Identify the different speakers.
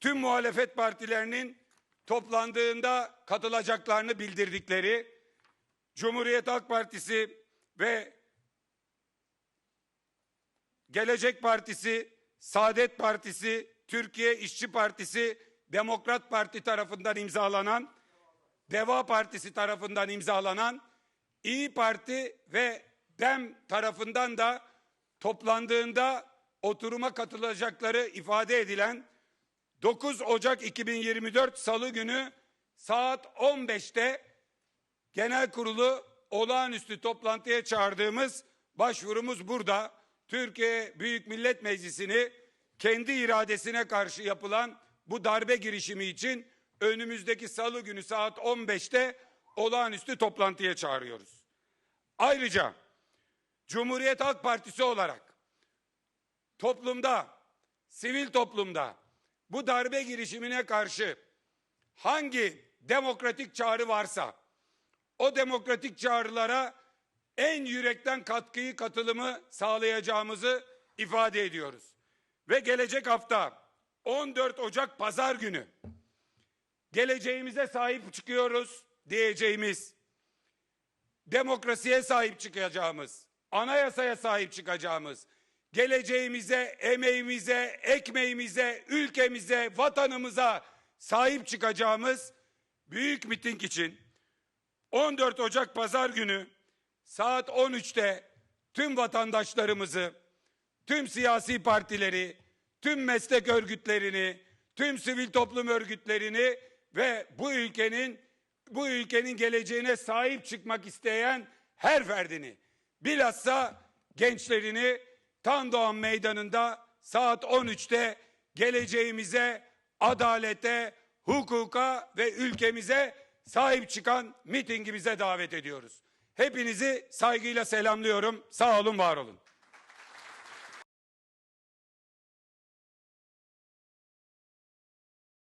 Speaker 1: tüm muhalefet partilerinin toplandığında katılacaklarını bildirdikleri Cumhuriyet Halk Partisi ve Gelecek Partisi, Saadet Partisi, Türkiye İşçi Partisi, Demokrat Parti tarafından imzalanan, Deva Partisi tarafından imzalanan, İyi Parti ve DEM tarafından da toplandığında oturuma katılacakları ifade edilen 9 Ocak 2024 Salı günü saat 15'te genel kurulu olağanüstü toplantıya çağırdığımız başvurumuz burada. Türkiye Büyük Millet Meclisi'ni kendi iradesine karşı yapılan bu darbe girişimi için önümüzdeki salı günü saat 15'te olağanüstü toplantıya çağırıyoruz. Ayrıca Cumhuriyet Halk Partisi olarak toplumda, sivil toplumda bu darbe girişimine karşı hangi demokratik çağrı varsa o demokratik çağrılara en yürekten katkıyı katılımı sağlayacağımızı ifade ediyoruz. Ve gelecek hafta 14 Ocak pazar günü geleceğimize sahip çıkıyoruz diyeceğimiz demokrasiye sahip çıkacağımız, anayasaya sahip çıkacağımız, geleceğimize, emeğimize, ekmeğimize, ülkemize, vatanımıza sahip çıkacağımız büyük miting için 14 Ocak pazar günü saat 13'te tüm vatandaşlarımızı, tüm siyasi partileri, tüm meslek örgütlerini, tüm sivil toplum örgütlerini ve bu ülkenin bu ülkenin geleceğine sahip çıkmak isteyen her ferdini bilhassa gençlerini Tandoğan Meydanı'nda saat 13'te geleceğimize, adalete, hukuka ve ülkemize sahip çıkan mitingimize davet ediyoruz. Hepinizi saygıyla selamlıyorum. Sağ olun, var olun.